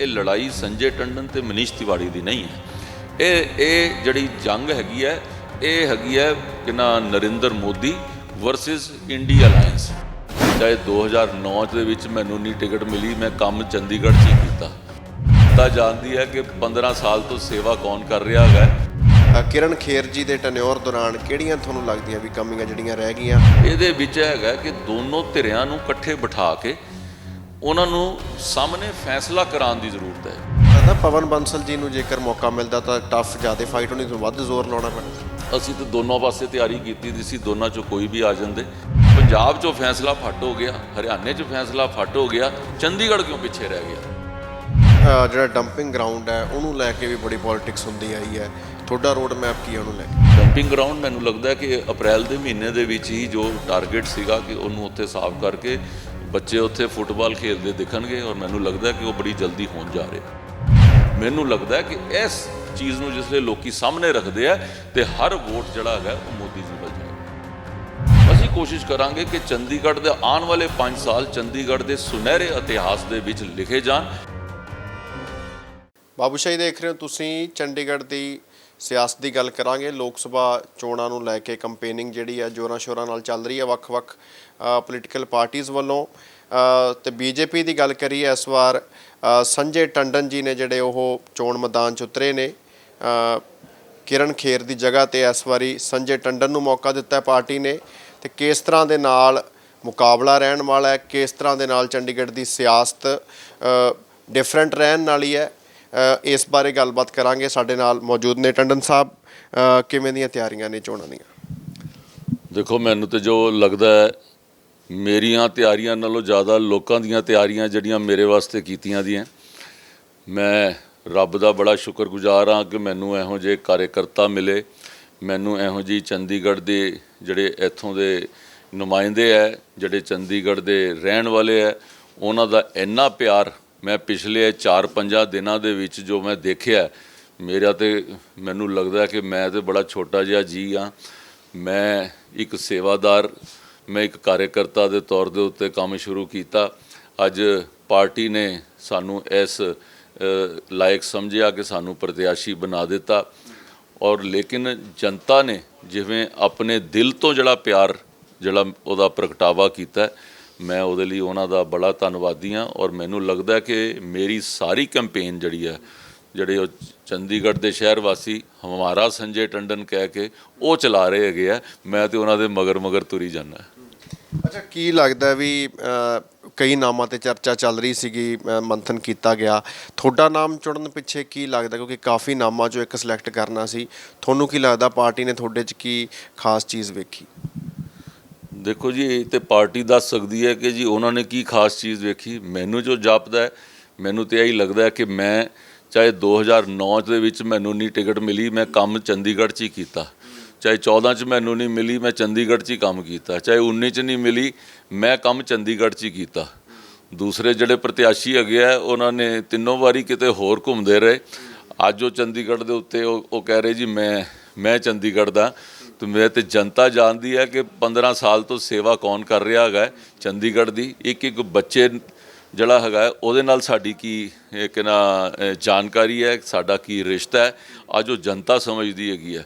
ਇਹ ਲੜਾਈ ਸੰਜੇ ਟੰਡਨ ਤੇ ਮਨੀਸ਼ ਤਿਵਾੜੀ ਦੀ ਨਹੀਂ ਹੈ। ਇਹ ਇਹ ਜਿਹੜੀ ਜੰਗ ਹੈਗੀ ਹੈ ਇਹ ਹੈਗੀ ਹੈ ਕਿ ਨਾ Narendra Modi versus India alliance ਚਾਹੇ 2009 ਦੇ ਵਿੱਚ ਮੈਨੂੰ ਨਹੀਂ ਟਿਕਟ ਮਿਲੀ ਮੈਂ ਕੰਮ ਚੰਡੀਗੜ੍ਹ 'ਚ ਹੀ ਕੀਤਾ। ਤਾਂ ਜਾਣਦੀ ਹੈ ਕਿ 15 ਸਾਲ ਤੋਂ ਸੇਵਾ ਕੌਣ ਕਰ ਰਿਹਾ ਹੈ। ਅ, ਕਿਰਨ ਖੇਰ ਜੀ ਦੇ ਟਨਿਓਰ ਦੌਰਾਨ ਕਿਹੜੀਆਂ ਤੁਹਾਨੂੰ ਲੱਗਦੀਆਂ ਵੀ ਕਮੀਆਂ ਜਿਹੜੀਆਂ ਰਹਿ ਗਈਆਂ? ਇਹਦੇ ਵਿੱਚ ਹੈਗਾ ਕਿ ਦੋਨੋਂ ਧਿਰਾਂ ਨੂੰ ਇਕੱਠੇ ਬਿਠਾ ਕੇ ਉਹਨਾਂ ਨੂੰ ਸਾਹਮਣੇ ਫੈਸਲਾ ਕਰਾਉਣ ਦੀ ਜ਼ਰੂਰਤ ਹੈ। ਲੱਗਦਾ ਪਵਨ ਬੰਸਲ ਜੀ ਨੂੰ ਜੇਕਰ ਮੌਕਾ ਮਿਲਦਾ ਤਾਂ ਟਫ ਜ਼ਿਆਦਾ ਫਾਈਟ ਹੋਣੀ ਤੋਂ ਵੱਧ ਜ਼ੋਰ ਲਾਉਣਾ ਪੈਣਾ। ਅਸੀਂ ਤਾਂ ਦੋਨੋਂ ਪਾਸੇ ਤਿਆਰੀ ਕੀਤੀ ਦੀ ਸੀ ਦੋਨਾਂ ਚੋਂ ਕੋਈ ਵੀ ਆ ਜਾਂਦੇ। ਪੰਜਾਬ 'ਚੋਂ ਫੈਸਲਾ ਫੱਟ ਹੋ ਗਿਆ ਹਰਿਆਣੇ 'ਚ ਫੈਸਲਾ ਫੱਟ ਹੋ ਗਿਆ ਚੰਡੀਗੜ੍ਹ ਕਿਉਂ ਪਿੱਛੇ ਰਹਿ ਗਿਆ? ਜਿਹੜਾ ਡੰਪਿੰਗ ਗਰਾਊਂਡ ਹੈ ਉਹਨੂੰ ਲੈ ਕੇ ਵੀ ਬੜੀ ਪੋਲਿਟਿਕਸ ਹੁੰਦੀ ਆਈ ਹੈ। ਤੁਹਾਡਾ ਰੋਡ ਮੈਪ ਕੀ ਹੈ ਉਹਨੂੰ ਲੈ ਕੇ? ਡੰਪਿੰਗ ਗਰਾਊਂਡ ਮੈਨੂੰ ਲੱਗਦਾ ਹੈ ਕਿ ਅਪ੍ਰੈਲ ਦੇ ਮਹੀਨੇ ਦੇ ਵਿੱਚ ਹੀ ਜੋ ਟਾਰਗੇਟ ਸੀਗਾ ਕਿ ਉਹਨੂੰ ਉੱਥੇ ਸਾਫ਼ ਕਰਕੇ ਬੱਚੇ ਉੱਥੇ ਫੁੱਟਬਾਲ ਖੇਡਦੇ ਦਿਖਣਗੇ ਔਰ ਮੈਨੂੰ ਲੱਗਦਾ ਕਿ ਉਹ ਬੜੀ ਜਲਦੀ ਹੋਣ ਜਾ ਰਿਹਾ ਮੈਨੂੰ ਲੱਗਦਾ ਕਿ ਇਸ ਚੀਜ਼ ਨੂੰ ਜਿਸ ਵੇਲੇ ਲੋਕੀ ਸਾਹਮਣੇ ਰੱਖਦੇ ਆ ਤੇ ਹਰ ਵੋਟ ਜਿਹੜਾ ਹੈਗਾ ਉਹ ਮੋਦੀ ਜੀ ਵੱਲ ਜਾਏਗਾ। ਅਸੀਂ ਕੋਸ਼ਿਸ਼ ਕਰਾਂਗੇ ਕਿ ਚੰਡੀਗੜ੍ਹ ਦੇ ਆਉਣ ਵਾਲੇ 5 ਸਾਲ ਚੰਡੀਗੜ੍ਹ ਦੇ ਸੁਨਹਿਰੇ ਇਤਿਹਾਸ ਦੇ ਵਿੱਚ ਲਿਖੇ ਜਾਣ। ਬਾਬੂਸ਼ਾਹੀ ਦੇਖ ਰਹੇ ਹੋ ਤੁਸੀਂ, ਚੰਡੀਗੜ੍ਹ ਦੀ ਸਿਆਸਤ ਦੀ ਗੱਲ ਕਰਾਂਗੇ। ਲੋਕ ਸਭਾ ਚੋਣਾਂ ਨੂੰ ਲੈ ਕੇ ਕੰਪੇਨਿੰਗ ਜਿਹੜੀ ਹੈ ਜੋਰਾਂ ਸ਼ੋਰਾਂ ਨਾਲ ਚੱਲ ਰਹੀ ਹੈ ਵੱਖ-ਵੱਖ ਪੋਲੀਟੀਕਲ ਪਾਰਟੀਆਂ ਵੱਲੋਂ। ਅ, ਤੇ ਬੀਜੇਪੀ ਦੀ ਗੱਲ ਕਰੀਏ ਇਸ ਵਾਰ ਸੰਜੇ ਟੰਡਨ ਜੀ ਨੇ ਜਿਹੜੇ ਉਹ ਚੋਣ ਮੈਦਾਨ 'ਚ ਉਤਰੇ ਨੇ। ਕਿਰਨ ਖੇਰ ਦੀ ਜਗ੍ਹਾ ਤੇ ਇਸ ਵਾਰੀ ਸੰਜੇ ਟੰਡਨ ਨੂੰ ਮੌਕਾ ਦਿੱਤਾ ਪਾਰਟੀ ਨੇ। ਤੇ ਕਿਸ ਤਰ੍ਹਾਂ ਦੇ ਨਾਲ ਮੁਕਾਬਲਾ ਰਹਿਣ ਵਾਲਾ ਹੈ ਕਿਸ ਤਰ੍ਹਾਂ ਦੇ ਨਾਲ ਚੰਡੀਗੜ੍ਹ ਦੀ ਸਿਆਸਤ ਡਿਫਰੈਂਟ ਰਹਿਣ ਵਾਲੀ ਹੈ ਇਸ ਬਾਰੇ ਗੱਲਬਾਤ ਕਰਾਂਗੇ। ਸਾਡੇ ਨਾਲ ਮੌਜੂਦ ਨੇ ਟੰਡਨ ਸਾਹਿਬ। ਕਿਵੇਂ ਦੀਆਂ ਤਿਆਰੀਆਂ ਨੇ ਚੋਣਾਂ ਦੀਆਂ? ਦੇਖੋ ਮੈਨੂੰ ਤੇ ਜੋ ਲੱਗਦਾ ਹੈ ਮੇਰੀਆਂ ਤਿਆਰੀਆਂ ਨਾਲੋਂ ਜ਼ਿਆਦਾ ਲੋਕਾਂ ਦੀਆਂ ਤਿਆਰੀਆਂ ਜਿਹੜੀਆਂ ਮੇਰੇ ਵਾਸਤੇ ਕੀਤੀਆਂ ਦੀਆਂ, ਮੈਂ ਰੱਬ ਦਾ ਬੜਾ ਸ਼ੁਕਰਗੁਜ਼ਾਰ ਹਾਂ ਕਿ ਮੈਨੂੰ ਇਹੋ ਜਿਹੇ ਕਾਰਜਕਰਤਾ ਮਿਲੇ। ਮੈਨੂੰ ਇਹੋ ਜਿਹੀ ਚੰਡੀਗੜ੍ਹ ਦੇ ਜਿਹੜੇ ਇੱਥੋਂ ਦੇ ਨੁਮਾਇੰਦੇ ਹੈ, ਜਿਹੜੇ ਚੰਡੀਗੜ੍ਹ ਦੇ ਰਹਿਣ ਵਾਲੇ ਹੈ, ਉਹਨਾਂ ਦਾ ਇੰਨਾ ਪਿਆਰ ਮੈਂ ਪਿਛਲੇ 4-5 ਦਿਨਾਂ ਦੇ ਵਿੱਚ ਜੋ ਮੈਂ ਦੇਖਿਆ, ਮੇਰਾ ਤੇ ਮੈਨੂੰ ਲੱਗਦਾ ਕਿ ਮੈਂ ਤੇ ਬੜਾ ਛੋਟਾ ਜਿਹਾ ਜੀ ਹਾਂ। ਮੈਂ ਇੱਕ ਸੇਵਾਦਾਰ ਮੈਂ ਇੱਕ ਕਾਰਜਕਰਤਾ ਦੇ ਤੌਰ ਦੇ ਉੱਤੇ ਕੰਮ ਸ਼ੁਰੂ ਕੀਤਾ। ਅੱਜ ਪਾਰਟੀ ਨੇ ਸਾਨੂੰ ਇਸ ਲਾਇਕ ਸਮਝਿਆ ਕਿ ਸਾਨੂੰ ਪ੍ਰਤਿਆਸ਼ੀ ਬਣਾ ਦਿੱਤਾ। ਔਰ ਲੇਕਿਨ ਜਨਤਾ ਨੇ ਜਿਵੇਂ ਆਪਣੇ ਦਿਲ ਤੋਂ ਜਿਹੜਾ ਪਿਆਰ, ਜਿਹੜਾ ਉਹਦਾ ਪ੍ਰਗਟਾਵਾ ਕੀਤਾ, ਮੈਂ ਉਹਦੇ ਲਈ ਉਹਨਾਂ ਦਾ ਬੜਾ ਧੰਨਵਾਦੀ ਹਾਂ। ਔਰ ਮੈਨੂੰ ਲੱਗਦਾ ਕਿ ਮੇਰੀ ਸਾਰੀ ਕੈਂਪੇਨ ਜਿਹੜੀ ਹੈ ਜਿਹੜੇ ਉਹ ਚੰਡੀਗੜ੍ਹ ਦੇ ਸ਼ਹਿਰ ਵਾਸੀ ਹਮਾਰਾ ਸੰਜੇ ਟੰਡਨ ਕਹਿ ਕੇ ਉਹ ਚਲਾ ਰਹੇ ਹੈਗੇ ਆ ਮੈਂ ਤੇ ਉਹਨਾਂ ਦੇ ਮਗਰ ਮਗਰ ਤੁਰੀ ਜਾਂਦਾ। ਅੱਛਾ ਕੀ ਲੱਗਦਾ ਵੀ ਕਈ ਨਾਮਾਂ ਤੇ ਚਰਚਾ ਚੱਲ ਰਹੀ ਸੀਗੀ ਮੰਥਨ ਕੀਤਾ ਗਿਆ। ਤੁਹਾਡਾ ਨਾਮ ਚੁਣਨ ਪਿੱਛੇ ਕੀ ਲੱਗਦਾ? ਕਿਉਂਕਿ ਕਾਫੀ ਨਾਮਾਂ ਚੋਂ ਇੱਕ ਸਿਲੈਕਟ ਕਰਨਾ ਸੀ ਤੁਹਾਨੂੰ ਕੀ ਲੱਗਦਾ ਪਾਰਟੀ ਨੇ ਤੁਹਾਡੇ 'ਚ ਕੀ ਖਾਸ ਚੀਜ਼ ਵੇਖੀ? ਦੇਖੋ ਜੀ ਇਹ ਤੇ ਪਾਰਟੀ ਦੱਸ ਸਕਦੀ ਹੈ ਕਿ ਜੀ ਉਹਨਾਂ ਨੇ ਕੀ ਖਾਸ ਚੀਜ਼ ਵੇਖੀ। ਮੈਨੂੰ ਜੋ ਜਾਪਦਾ ਹੈ ਮੈਨੂੰ ਤੇ ਇਹੀ ਲੱਗਦਾ ਹੈ ਕਿ ਮੈਂ ਚਾਹੇ 2009 ਦੇ ਵਿੱਚ ਮੈਨੂੰ ਨਹੀਂ ਟਿਕਟ ਮਿਲੀ, ਮੈਂ ਕੰਮ ਚੰਡੀਗੜ੍ਹ 'ਚ ਹੀ ਕੀਤਾ। ਚਾਹੇ 14 'ਚ ਮੈਨੂੰ ਨਹੀਂ ਮਿਲੀ, ਮੈਂ ਚੰਡੀਗੜ੍ਹ 'ਚ ਹੀ ਕੰਮ ਕੀਤਾ। ਚਾਹੇ 19 'ਚ ਨਹੀਂ ਮਿਲੀ, ਮੈਂ ਕੰਮ ਚੰਡੀਗੜ੍ਹ 'ਚ ਹੀ ਕੀਤਾ। ਦੂਸਰੇ ਜਿਹੜੇ ਪ੍ਰਤਿਆਸ਼ੀ ਹੈਗੇ ਆ, ਉਹਨਾਂ ਨੇ ਤਿੰਨੋਂ ਵਾਰੀ ਕਿਤੇ ਹੋਰ ਘੁੰਮਦੇ ਰਹੇ। ਅੱਜ ਉਹ ਚੰਡੀਗੜ੍ਹ ਦੇ ਉੱਤੇ ਉਹ ਉਹ ਕਹਿ ਰਹੇ, ਜੀ, ਮੈਂ ਮੈਂ ਚੰਡੀਗੜ੍ਹ ਦਾ। ਤੇ ਮੈਂ ਤੇ ਜਨਤਾ ਜਾਣਦੀ ਹੈ ਕਿ 15 ਸਾਲ ਤੋਂ ਸੇਵਾ ਕੌਣ ਕਰ ਰਿਹਾ ਹੈਗਾ ਚੰਡੀਗੜ੍ਹ ਦੀ। ਇੱਕ ਇੱਕ ਬੱਚੇ ਜਿਹੜਾ ਹੈਗਾ ਉਹਦੇ ਨਾਲ ਸਾਡੀ ਕੀ ਕਿ ਨਾ ਜਾਣਕਾਰੀ ਹੈ, ਸਾਡਾ ਕੀ ਰਿਸ਼ਤਾ ਹੈ, ਅੱਜ ਉਹ ਜਨਤਾ ਸਮਝਦੀ ਹੈਗੀ ਹੈ।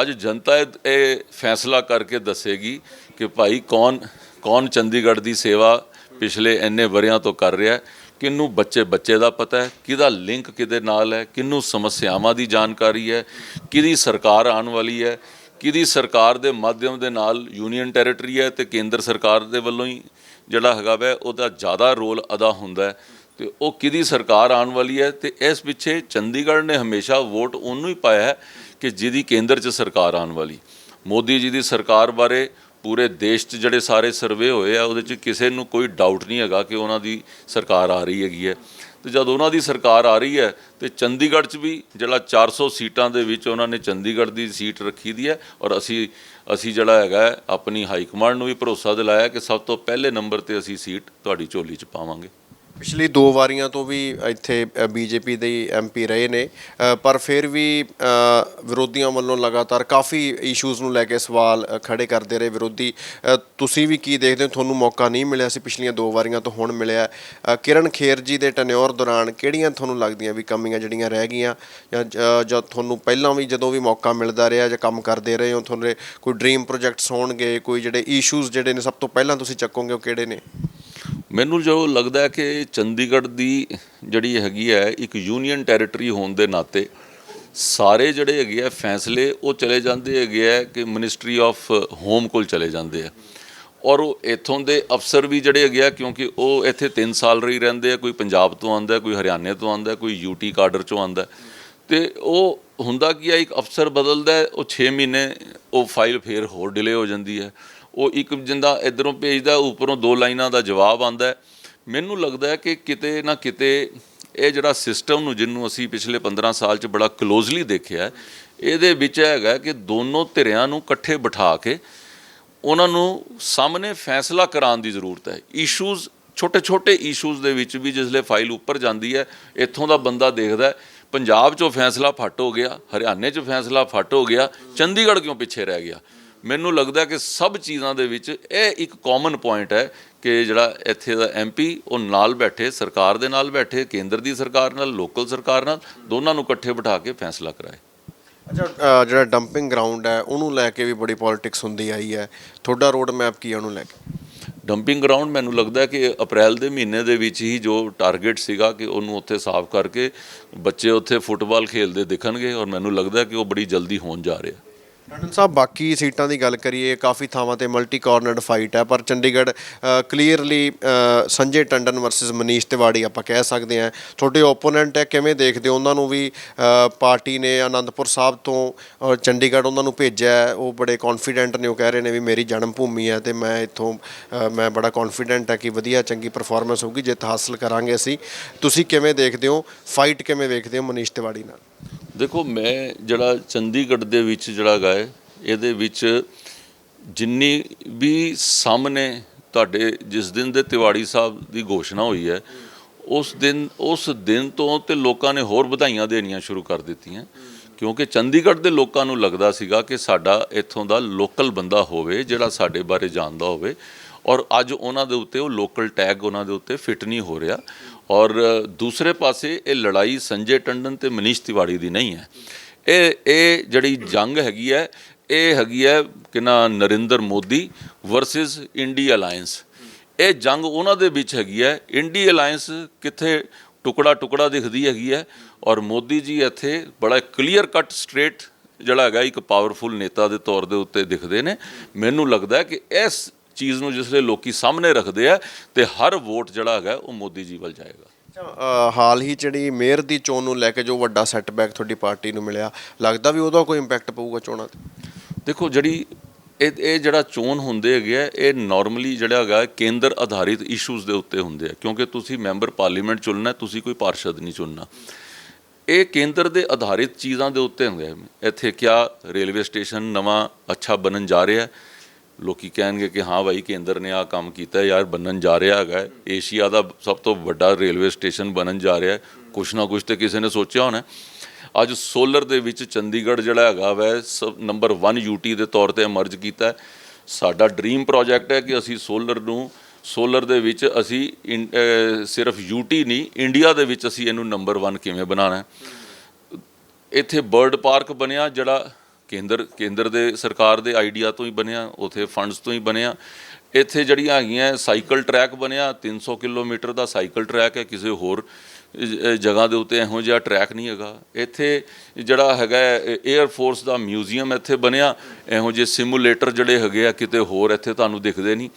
ਅੱਜ ਜਨਤਾ ਇਹ- ਫੈਸਲਾ ਕਰਕੇ ਦੱਸੇਗੀ ਕਿ ਭਾਈ ਕੌਣ ਕੌਣ ਚੰਡੀਗੜ੍ਹ ਦੀ ਸੇਵਾ ਪਿਛਲੇ ਇੰਨੇ ਵਰਿਆਂ ਤੋਂ ਕਰ ਰਿਹਾ ਹੈ, ਕਿਹਨੂੰ ਬੱਚੇ ਬੱਚੇ ਦਾ ਪਤਾ ਹੈ, ਕਿਹਦਾ ਲਿੰਕ ਕਿਹਦੇ ਨਾਲ ਹੈ, ਕਿਹਨੂੰ ਸਮੱਸਿਆਵਾਂ ਦੀ ਜਾਣਕਾਰੀ ਹੈ, ਕਿਹਦੀ ਸਰਕਾਰ ਆਉਣ ਵਾਲੀ ਹੈ, ਕਿਹਦੀ ਸਰਕਾਰ ਦੇ ਮਾਧਿਅਮ ਦੇ ਨਾਲ ਯੂਨੀਅਨ ਟੈਰੀਟਰੀ ਹੈ ਤੇ ਕੇਂਦਰ ਸਰਕਾਰ ਦੇ ਵੱਲੋਂ ਹੀ ਜਿਹੜਾ ਹੈਗਾ ਵੈ, ਉਹਦਾ ਜ਼ਿਆਦਾ ਰੋਲ ਅਦਾ ਹੁੰਦਾ ਹੈ ਤੇ ਉਹ ਕਿਹਦੀ ਸਰਕਾਰ ਆਉਣ ਵਾਲੀ ਹੈ ਤੇ ਇਸ ਪਿੱਛੇ ਚੰਡੀਗੜ੍ਹ ਨੇ ਹਮੇਸ਼ਾ ਵੋਟ ਉਹਨੂੰ ਹੀ ਪਾਇਆ ਹੈ ਕਿ ਜਿਹਦੀ ਕੇਂਦਰ 'ਚ ਸਰਕਾਰ ਆਉਣ ਵਾਲੀ। ਮੋਦੀ ਜੀ ਦੀ ਸਰਕਾਰ ਬਾਰੇ ਪੂਰੇ ਦੇਸ਼ 'ਚ ਜਿਹੜੇ ਸਾਰੇ ਸਰਵੇ ਹੋਏ ਆ, ਉਹਦੇ 'ਚ ਕਿਸੇ ਨੂੰ ਕੋਈ ਡਾਊਟ ਨਹੀਂ ਹੈਗਾ ਕਿ ਉਹਨਾਂ ਦੀ ਸਰਕਾਰ ਆ ਰਹੀ ਹੈਗੀ ਹੈ। ਤੇ ਜਦ ਉਹਨਾਂ ਦੀ ਸਰਕਾਰ ਆ ਰਹੀ ਹੈ ਤੇ ਚੰਡੀਗੜ੍ਹ 'ਚ ਵੀ ਜਿਹੜਾ 400 ਸੀਟਾਂ ਦੇ ਵਿੱਚ ਉਹਨਾਂ ਨੇ ਚੰਡੀਗੜ੍ਹ ਦੀ ਸੀਟ ਰੱਖੀ ਦੀ ਹੈ ਔਰ ਅਸੀਂ ਅਸੀਂ ਜਿਹੜਾ ਹੈਗਾ ਆਪਣੀ ਹਾਈ ਕਮਾਂਡ ਨੂੰ ਵੀ ਭਰੋਸਾ ਦਿਲਾਇਆ ਕਿ ਸਭ ਤੋਂ ਪਹਿਲੇ ਨੰਬਰ ਤੇ ਅਸੀਂ ਸੀਟ ਤੁਹਾਡੀ ਝੋਲੀ 'ਚ ਪਾਵਾਂਗੇ। ਪਿਛਲੀ ਦੋ ਵਾਰੀਆਂ ਤੋਂ ਵੀ ਇੱਥੇ ਬੀਜੇਪੀ ਦੇ ਐਮਪੀ ਰਹੇ ਨੇ। ਪਰ ਫਿਰ ਵੀ ਵਿਰੋਧੀਆਂ ਵੱਲੋਂ ਲਗਾਤਾਰ ਕਾਫੀ ਇਸ਼ੂਜ਼ ਨੂੰ ਲੈ ਕੇ ਸਵਾਲ ਅ, ਖੜੇ ਕਰਦੇ ਰਹੇ ਵਿਰੋਧੀ। ਤੁਸੀਂ ਵੀ ਕੀ ਦੇਖਦੇ ਹੋ? ਤੁਹਾਨੂੰ ਮੌਕਾ ਨਹੀਂ ਮਿਲਿਆ ਸੀ ਪਿਛਲੀਆਂ ਦੋ ਵਾਰੀਆਂ ਤੋਂ ਹੁਣ ਮਿਲਿਆ। ਕਿਰਨ ਖੇਰ ਜੀ ਦੇ ਟਨਿਓਰ ਦੌਰਾਨ ਕਿਹੜੀਆਂ ਤੁਹਾਨੂੰ ਲੱਗਦੀਆਂ ਵੀ ਕਮੀਆਂ ਜਿਹੜੀਆਂ ਰਹਿ ਗਈਆਂ? ਜਾਂ ਜ- ਤੁਹਾਨੂੰ ਪਹਿਲਾਂ ਵੀ ਜਦੋਂ ਵੀ ਮੌਕਾ ਮਿਲਦਾ ਰਿਹਾ ਜਾਂ ਕੰਮ ਕਰਦੇ ਰਹੇ ਹੋ ਤੁਹਾਨੂੰ ਕੋਈ ਡ੍ਰੀਮ ਪ੍ਰੋਜੈਕਟਸ ਹੋਣਗੇ ਕੋਈ ਜਿਹੜੇ ਇਸ਼ੂਜ਼ ਜਿਹੜੇ ਨੇ ਸਭ ਤੋਂ ਪਹਿਲਾਂ ਤੁਸੀਂ ਚੱਕੋਗੇ ਉਹ ਕਿਹੜੇ ਨੇ? ਮੈਨੂੰ ਜੋ ਲੱਗਦਾ ਹੈ ਕਿ ਚੰਡੀਗੜ੍ਹ ਦੀ ਜਿਹੜੀ ਹੈਗੀ ਹੈ, ਇੱਕ ਯੂਨੀਅਨ ਟੈਰੀਟਰੀ ਹੋਣ ਦੇ ਨਾਤੇ ਸਾਰੇ ਜਿਹੜੇ ਹੈਗੇ ਆ ਫੈਸਲੇ ਉਹ ਚਲੇ ਜਾਂਦੇ ਹੈਗੇ ਆ ਕਿ ਮਿਨਿਸਟਰੀ ਆਫ ਹੋਮ ਕੋਲ ਚਲੇ ਜਾਂਦੇ ਆ ਔਰ ਉਹ ਇੱਥੋਂ ਦੇ ਅਫਸਰ ਵੀ ਜਿਹੜੇ ਹੈਗੇ ਆ ਕਿਉਂਕਿ ਉਹ ਇੱਥੇ 3 ਸਾਲ ਰਹੀ ਰਹਿੰਦੇ ਆ ਕੋਈ ਪੰਜਾਬ ਤੋਂ ਆਂਦਾ ਕੋਈ ਹਰਿਆਣੇ ਤੋਂ ਆਂਦਾ ਕੋਈ ਯੂਟੀ ਕਾਡਰ ਚੋਂ ਆਂਦਾ ਤੇ ਉਹ ਹੁੰਦਾ ਕੀ ਹੈ, ਇੱਕ ਅਫਸਰ ਬਦਲਦਾ ਉਹ 6 ਮਹੀਨੇ ਉਹ ਫਾਈਲ ਫੇਰ ਹੋਰ ਡਿਲੇ ਹੋ ਜਾਂਦੀ ਹੈ। ਉਹ ਇੱਕ ਜਿੰਦਾ ਇਧਰੋਂ ਭੇਜਦਾ, ਉੱਪਰੋਂ ਦੋ ਲਾਈਨਾਂ ਦਾ ਜਵਾਬ ਆਂਦਾ ਮੈਨੂੰ ਲੱਗਦਾ ਹੈ ਕਿ ਕਿਤੇ ਨਾ ਕਿਤੇ ਇਹ ਜਿਹੜਾ ਸਿਸਟਮ ਨੂੰ ਜਿਹਨੂੰ ਅਸੀਂ ਪਿਛਲੇ 15 ਸਾਲ 'ਚ ਬੜਾ ਕਲੋਜ਼ਲੀ ਦੇਖਿਆ ਇਹਦੇ ਵਿੱਚ ਹੈਗਾ ਕਿ ਦੋਨੋਂ ਧਿਰਾਂ ਨੂੰ ਇਕੱਠੇ ਬਿਠਾ ਕੇ ਉਹਨਾਂ ਨੂੰ ਸਾਹਮਣੇ ਫੈਸਲਾ ਕਰਾਉਣ ਦੀ ਜ਼ਰੂਰਤ ਹੈ। ਇਸ਼ੂਜ਼ ਛੋਟੇ ਛੋਟੇ ਇਸ਼ੂਜ਼ ਦੇ ਵਿੱਚ ਵੀ ਜਿਸਲੇ ਫਾਈਲ ਉੱਪਰ ਜਾਂਦੀ ਹੈ, ਇੱਥੋਂ ਦਾ ਬੰਦਾ ਦੇਖਦਾ ਪੰਜਾਬ 'ਚੋਂ ਫੈਸਲਾ ਫੱਟ ਹੋ ਗਿਆ, ਹਰਿਆਣੇ 'ਚ ਫੈਸਲਾ ਫੱਟ ਹੋ ਗਿਆ, ਚੰਡੀਗੜ੍ਹ ਕਿਉਂ ਪਿੱਛੇ ਰਹਿ ਗਿਆ? ਮੈਨੂੰ ਲੱਗਦਾ ਕਿ ਸਭ ਚੀਜ਼ਾਂ ਦੇ ਵਿੱਚ ਇਹ ਇੱਕ ਕਾਮਨ ਪੁਆਇੰਟ ਹੈ ਕਿ ਜਿਹੜਾ ਇੱਥੇ ਦਾ ਐਮਪੀ ਉਹ ਨਾਲ ਬੈਠੇ ਸਰਕਾਰ ਦੇ ਨਾਲ ਬੈਠੇ ਕੇਂਦਰ ਦੀ ਸਰਕਾਰ ਨਾਲ ਲੋਕਲ ਸਰਕਾਰ ਨਾਲ ਦੋਨਾਂ ਨੂੰ ਇਕੱਠੇ ਬਿਠਾ ਕੇ ਫੈਸਲਾ ਕਰਾਏ। ਅੱਛਾ ਜਿਹੜਾ ਡੰਪਿੰਗ ਗਰਾਊਂਡ ਹੈ ਉਹਨੂੰ ਲੈ ਕੇ ਵੀ ਬੜੀ ਪੋਲਿਟਿਕਸ ਹੁੰਦੀ ਆਈ ਹੈ। ਤੁਹਾਡਾ ਰੋਡ ਮੈਪ ਕੀ ਹੈ ਉਹਨੂੰ ਲੈ ਕੇ? ਡੰਪਿੰਗ ਗਰਾਊਂਡ ਮੈਨੂੰ ਲੱਗਦਾ ਹੈ ਕਿ ਅਪ੍ਰੈਲ ਦੇ ਮਹੀਨੇ ਦੇ ਵਿੱਚ ਹੀ ਜੋ ਟਾਰਗੇਟ ਸੀਗਾ ਕਿ ਉਹਨੂੰ ਉੱਥੇ ਸਾਫ਼ ਕਰਕੇ ਬੱਚੇ ਉੱਥੇ ਫੁੱਟਬਾਲ ਖੇਲਦੇ ਦਿਖਣਗੇ ਔਰ ਮੈਨੂੰ ਲੱਗਦਾ ਕਿ ਉਹ ਬੜੀ ਜਲਦੀ ਹੋਣ ਜਾ ਰਿਹਾ। ਟੰਡਨ ਸਾਹਿਬ, ਬਾਕੀ ਸੀਟਾਂ ਦੀ ਗੱਲ ਕਰੀਏ, ਕਾਫੀ ਥਾਵਾਂ ਤੇ ਮਲਟੀ ਕਾਰਨਰਡ ਫਾਈਟ ਹੈ, ਪਰ ਚੰਡੀਗੜ੍ਹ ਕਲੀਅਰਲੀ ਸੰਜੇ ਟੰਡਨ ਵਰਸਸ ਮਨੀਸ਼ ਤਿਵਾੜੀ ਆਪਾਂ ਕਹਿ ਸਕਦੇ ਹਾਂ। ਤੁਹਾਡੇ ਓਪੋਨੈਂਟ ਹੈ, ਕਿਵੇਂ ਦੇਖਦੇ ਹੋ? ਉਹਨਾਂ ਨੂੰ ਵੀ ਪਾਰਟੀ ਨੇ ਆਨੰਦਪੁਰ ਸਾਹਿਬ ਤੋਂ ਚੰਡੀਗੜ੍ਹ ਉਹਨਾਂ ਨੂੰ ਭੇਜਿਆ ਉਹ ਬੜੇ ਕੌਨਫੀਡੈਂਟ ਨੇ, ਉਹ ਕਹਿ ਰਹੇ ਨੇ ਵੀ ਮੇਰੀ ਜਨਮ ਭੂਮੀ ਹੈ ਤੇ ਮੈਂ ਇੱਥੋਂ ਮੈਂ ਬੜਾ ਕੌਨਫੀਡੈਂਟ ਹੈ ਕਿ ਵਧੀਆ ਚੰਗੀ ਪਰਫਾਰਮੈਂਸ ਹੋਊਗੀ, ਜਿੱਤ ਹਾਸਲ ਕਰਾਂਗੇ ਅਸੀਂ। ਤੁਸੀਂ ਕਿਵੇਂ ਦੇਖਦੇ ਹੋ? ਫਾਈਟ ਕਿਵੇਂ ਵੇਖਦੇ ਹੋ ਮਨੀਸ਼ ਤਿਵਾੜੀ ਨਾਲ? ਦੇਖੋ, ਮੈਂ ਜਿਹੜਾ ਚੰਡੀਗੜ੍ਹ ਦੇ ਵਿੱਚ ਜਿਹੜਾ ਗਾਏ ਇਹਦੇ ਵਿੱਚ ਜਿੰਨੀ ਵੀ ਸਾਹਮਣੇ ਤੁਹਾਡੇ ਜਿਸ ਦਿਨ ਦੇ ਤਿਵਾੜੀ ਸਾਹਿਬ ਦੀ ਘੋਸ਼ਣਾ ਹੋਈ ਹੈ, ਉਸ ਦਿਨ ਉਸ ਦਿਨ ਤੋਂ ਤੇ ਲੋਕਾਂ ਨੇ ਹੋਰ ਵਧਾਈਆਂ ਦੇਣੀਆਂ ਸ਼ੁਰੂ ਕਰ ਦਿੱਤੀਆਂ। ਕਿਉਂਕਿ ਚੰਡੀਗੜ੍ਹ ਦੇ ਲੋਕਾਂ ਨੂੰ ਲੱਗਦਾ ਸੀਗਾ ਕਿ ਸਾਡਾ ਇੱਥੋਂ ਦਾ ਲੋਕਲ ਬੰਦਾ ਹੋਵੇ, ਜਿਹੜਾ ਸਾਡੇ ਬਾਰੇ ਜਾਣਦਾ ਹੋਵੇ, ਔਰ ਅੱਜ ਉਹਨਾਂ ਦੇ ਉੱਤੇ ਉਹ ਲੋਕਲ ਟੈਗ ਉਹਨਾਂ ਦੇ ਉੱਤੇ ਫਿੱਟ ਨਹੀਂ ਹੋ ਰਿਹਾ। ਔਰ ਦੂਸਰੇ ਪਾਸੇ ਇਹ ਲੜਾਈ ਸੰਜੇ ਟੰਡਨ ਤੇ ਮਨੀਸ਼ ਤਿਵਾੜੀ ਦੀ ਨਹੀਂ ਹੈ। ਇਹ ਇਹ ਜਿਹੜੀ ਜੰਗ ਹੈਗੀ ਹੈ, ਇਹ ਹੈਗੀ ਹੈ ਕਿ ਨਾ Narendra Modi versus INDI alliance ਇਹ ਜੰਗ ਉਹਨਾਂ ਦੇ ਵਿੱਚ ਹੈਗੀ ਹੈ। ਇੰਡੀ ਅਲਾਈਅੰਸ ਕਿੱਥੇ ਟੁਕੜਾ ਟੁਕੜਾ ਦਿਖਦੀ ਹੈਗੀ ਹੈ ਔਰ ਮੋਦੀ ਜੀ ਇੱਥੇ ਬੜਾ ਕਲੀਅਰ ਕੱਟ ਸਟ੍ਰੇਟ ਜਿਹੜਾ ਹੈਗਾ ਇੱਕ ਪਾਵਰਫੁਲ ਨੇਤਾ ਦੇ ਤੌਰ ਦੇ ਉੱਤੇ ਦਿਖਦੇ ਨੇ। ਮੈਨੂੰ ਲੱਗਦਾ ਕਿ ਇਸ ਚੀਜ਼ ਨੂੰ ਜਿਸਲੇ ਲੋਕੀ ਸਾਹਮਣੇ ਰੱਖਦੇ ਆ ਤੇ ਹਰ ਵੋਟ ਜਿਹੜਾ ਹੈਗਾ ਉਹ ਮੋਦੀ ਜੀ ਵੱਲ ਜਾਏਗਾ। ਅ, ਹਾਲ ਹੀ ਜਿਹੜੀ ਮੇਅਰ ਦੀ ਚੋਣ ਨੂੰ ਲੈ ਕੇ ਜੋ ਵੱਡਾ ਸੈਟਬੈਕ ਤੁਹਾਡੀ ਪਾਰਟੀ ਨੂੰ ਮਿਲਿਆ ਲੱਗਦਾ ਵੀ ਉਹਦਾ ਕੋਈ ਇੰਪੈਕਟ ਪਊਗਾ ਚੋਣਾਂ ਤੇ? ਦੇਖੋ ਜਿਹੜੀ ਇਹ ਇਹ ਜਿਹੜਾ ਚੋਣ ਹੁੰਦੇ ਹੈਗੇ ਆ ਇਹ ਨਾਰਮਲੀ ਜਿਹੜਾ ਹੈਗਾ ਕੇਂਦਰ ਆਧਾਰਿਤ ਇਸ਼ੂਜ਼ ਦੇ ਉੱਤੇ ਹੁੰਦੇ ਆ ਕਿਉਂਕਿ ਤੁਸੀਂ ਮੈਂਬਰ ਪਾਰਲੀਮੈਂਟ ਚੁਣਨਾ ਤੁਸੀਂ ਕੋਈ ਪਾਰਸ਼ਦ ਨਹੀਂ ਚੁਣਨਾ। ਇਹ ਕੇਂਦਰ ਦੇ ਆਧਾਰਿਤ ਚੀਜ਼ਾਂ ਦੇ ਉੱਤੇ ਹੁੰਦੇ ਆ। ਇੱਥੇ ਕਿਆ ਰੇਲਵੇ ਸਟੇਸ਼ਨ ਨਵਾਂ ਅੱਛਾ ਬਣਨ ਜਾ ਰਿਹਾ ਹੈ ਲੋਕੀ ਕਹਿਣਗੇ ਕਿ ਹਾਂ ਭਾਈ ਕੇਂਦਰ ਨੇ ਆ ਕੰਮ ਕੀਤਾ, ਯਾਰ ਬਣਨ ਜਾ ਰਿਹਾ ਹੈਗਾ। ਏਸ਼ੀਆ ਦਾ ਸਭ ਤੋਂ ਵੱਡਾ ਰੇਲਵੇ ਸਟੇਸ਼ਨ ਬਣਨ ਜਾ ਰਿਹਾ ਹੈ। ਕੁਛ ਨਾ ਕੁਛ ਤੇ ਕਿਸੇ ਨੇ ਸੋਚਿਆ ਹੋਣਾ ਅੱਜ ਸੋਲਰ ਦੇ ਵਿੱਚ ਚੰਡੀਗੜ੍ਹ ਜਿਹੜਾ ਹੈਗਾ ਵੈ ਨੰਬਰ 1 ਯੂਟੀ ਦੇ ਤੌਰ ਤੇ ਅਮਰਜ ਕੀਤਾ ਸਾਡਾ ਡ੍ਰੀਮ ਪ੍ਰੋਜੈਕਟ ਹੈ ਕਿ ਅਸੀਂ ਸੋਲਰ ਨੂੰ, ਸੋਲਰ ਦੇ ਵਿੱਚ ਅਸੀਂ ਇਨ- ਅਹ, ਸਿਰਫ ਯੂਟੀ ਨਹੀਂ, ਇੰਡੀਆ ਦੇ ਵਿੱਚ ਅਸੀਂ ਇਹਨੂੰ ਨੰਬਰ 1 ਕਿਵੇਂ ਬਣਾਉਣਾ ਇੱਥੇ ਬਰਡ ਪਾਰਕ ਬਣਿਆ, ਜਿਹੜਾ ਕੇਂਦਰ ਕੇਂਦਰ ਦੇ ਸਰਕਾਰ ਦੇ ਆਈਡੀਆ ਤੋਂ ਹੀ ਬਣਿਆ, ਉਥੇ ਫੰਡਸ ਤੋਂ ਹੀ ਬਣਿਆ। ਇੱਥੇ ਜਿਹੜੀਆਂ ਹੈਗੀਆਂ ਸਾਈਕਲ ਟਰੈਕ ਬਣਿਆ 300 ਕਿਲੋਮੀਟਰ ਦਾ ਸਾਈਕਲ ਟਰੈਕ ਹੈ, ਕਿਸੇ ਹੋਰ ਜਗ੍ਹਾ ਦੇ ਉੱਤੇ ਇਹੋ ਜਿਹਾ ਟਰੈਕ ਨਹੀਂ ਹੈਗਾ। ਇੱਥੇ ਜਿਹੜਾ ਹੈਗਾ 에ਅਰ ਫੋਰਸ ਦਾ ਮਿਊਜ਼ੀਅਮ ਇੱਥੇ ਬਣਿਆ। ਇਹੋ ਜਿਹੇ ਸਿਮੂਲੇਟਰ ਜਿਹੜੇ ਹੈਗੇ ਆ, ਕਿਤੇ ਹੋਰ ਇੱਥੇ ਤੁਹਾਨੂੰ ਦਿਖਦੇ ਨਹੀਂ।